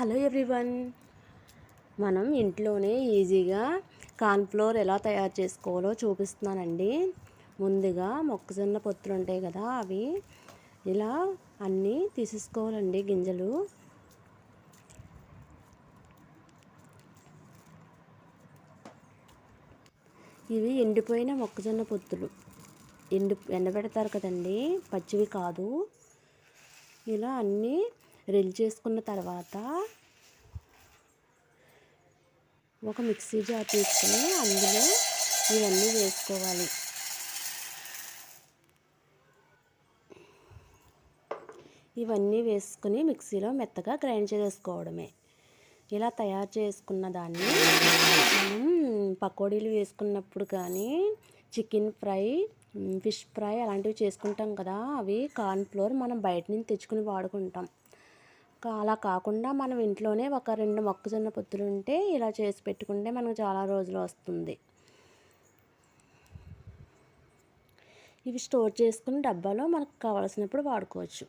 Hello everyone. మనం ఇంట్లోనే ఈజీగా కార్న్ఫ్లోర్ ఎలా తయారు చేసుకోవాలో చూపిస్తున్నానండి. ముందుగా మొక్కజొన్న పొత్తులు ఉంటాయి కదా అవి ఇలా అన్నీ తీసేసుకోవాలండి గింజలు. ఇవి ఎండిపోయిన మొక్కజొన్న పొత్తులు. ఎండు ఎండబెడతారు కదండి పచ్చివి కాదు. ఇలా అన్నీ రెడీ చేసుకున్న తర్వాత ఒక మిక్సీ జార్ తీసుకుని అందులో ఇవన్నీ వేసుకోవాలి. ఇవన్నీ వేసుకుని మిక్సీలో మెత్తగా గ్రైండ్ చేసుకోవడమే. ఇలా తయారు చేసుకున్న దాన్ని మనం పకోడీలు వేసుకున్నప్పుడు కానీ చికెన్ ఫ్రై ఫిష్ ఫ్రై అలాంటివి చేసుకుంటాం కదా అవి కార్న్ ఫ్లోర్ మనం బయట నుంచి తెచ్చుకుని వాడుకుంటాం. అలా కాకుండా మనం ఇంట్లోనే ఒక రెండు మొక్కజొన్న పొత్తులు ఉంటే ఇలా చేసి పెట్టుకుంటే మనకు చాలా రోజులు వస్తుంది. ఇవి స్టోర్ చేసుకుని డబ్బాలో మనకు కావాల్సినప్పుడు వాడుకోవచ్చు.